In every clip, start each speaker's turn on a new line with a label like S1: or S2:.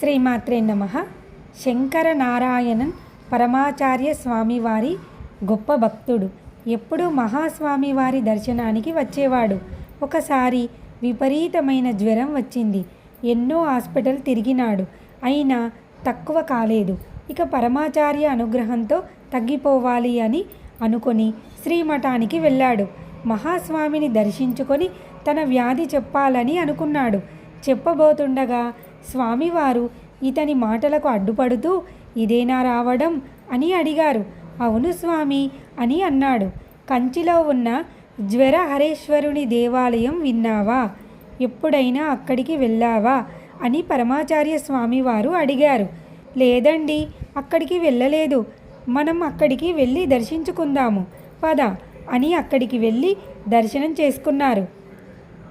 S1: శ్రీమాత్రే నమ. శంకర నారాయణన్ పరమాచార్య స్వామివారి గొప్ప భక్తుడు. ఎప్పుడూ మహాస్వామి వారి దర్శనానికి వచ్చేవాడు. ఒకసారి విపరీతమైన జ్వరం వచ్చింది. ఎన్నో హాస్పిటల్ తిరిగినాడు. అయినా తక్కువ కాలేదు. ఇక పరమాచార్య అనుగ్రహంతో తగ్గిపోవాలి అని అనుకొని శ్రీమఠానికి వెళ్ళాడు. మహాస్వామిని దర్శించుకొని తన వ్యాధి చెప్పాలని అనుకున్నాడు. చెప్పబోతుండగా స్వామివారు ఇతని మాటలకు అడ్డుపడుతూ ఇదేనా రావడం? అని అడిగారు. అవును స్వామి అని అన్నాడు. కంచిలో ఉన్న జ్వరహరేశ్వరుని దేవాలయం విన్నావా? ఎప్పుడైనా అక్కడికి వెళ్ళావా? అని పరమాచార్య స్వామివారు అడిగారు. లేదండి అక్కడికి వెళ్ళలేదు. మనం అక్కడికి వెళ్ళి దర్శించుకుందాము. పద అని అక్కడికి వెళ్ళి దర్శనం చేసుకున్నారు.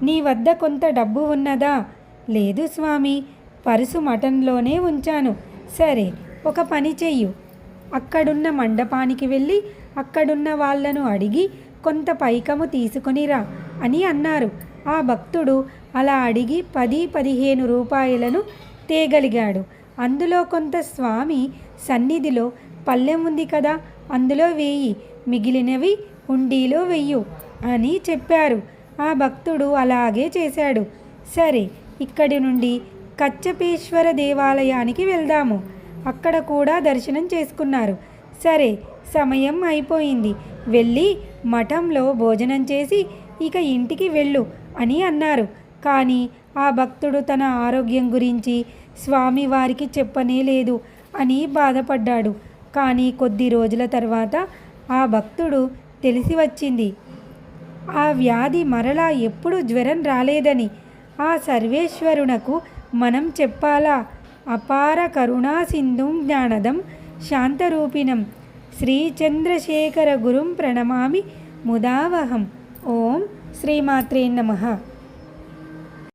S1: నీ వద్ద కొంత డబ్బు ఉన్నదా? లేదు స్వామి. పరుసు మటన్లోనే ఉంచాను. సరే ఒక పని చెయ్యు. అక్కడున్న మండపానికి వెళ్ళి అక్కడున్న వాళ్ళను అడిగి కొంత పైకము తీసుకొనిరా అని అన్నారు. ఆ భక్తుడు అలా అడిగి పది పదిహేను రూపాయలను తేగలిగాడు. అందులో కొంత స్వామి సన్నిధిలో పల్లెం ఉంది కదా అందులో వేయి మిగిలినవి హుండీలో వెయ్యు అని చెప్పారు. ఆ భక్తుడు అలాగే చేశాడు. సరే ఇక్కడి నుండి కచ్చపేశ్వర దేవాలయానికి వెళ్దాము. అక్కడ కూడా దర్శనం చేసుకున్నారు. సరే సమయం అయిపోయింది. వెళ్ళి మఠంలో భోజనం చేసి ఇక ఇంటికి వెళ్ళు అని అన్నారు. కానీ ఆ భక్తుడు తన ఆరోగ్యం గురించి స్వామివారికి చెప్పనే లేదు అని బాధపడ్డాడు. కానీ కొద్ది రోజుల తర్వాత ఆ భక్తుడు తెలిసి వచ్చింది. ఆ వ్యాధి మరలా ఎప్పుడు జ్వరం రాలేదని ఆ సర్వేశ్వరునకు మనం చెప్పాలా? అపార కరుణా సింధుం జ్ఞానదం శాంతరూపిణం. శ్రీచంద్రశేఖర గురుం ప్రణమామి ముదావహం. ఓం శ్రీమాత్రే నమః.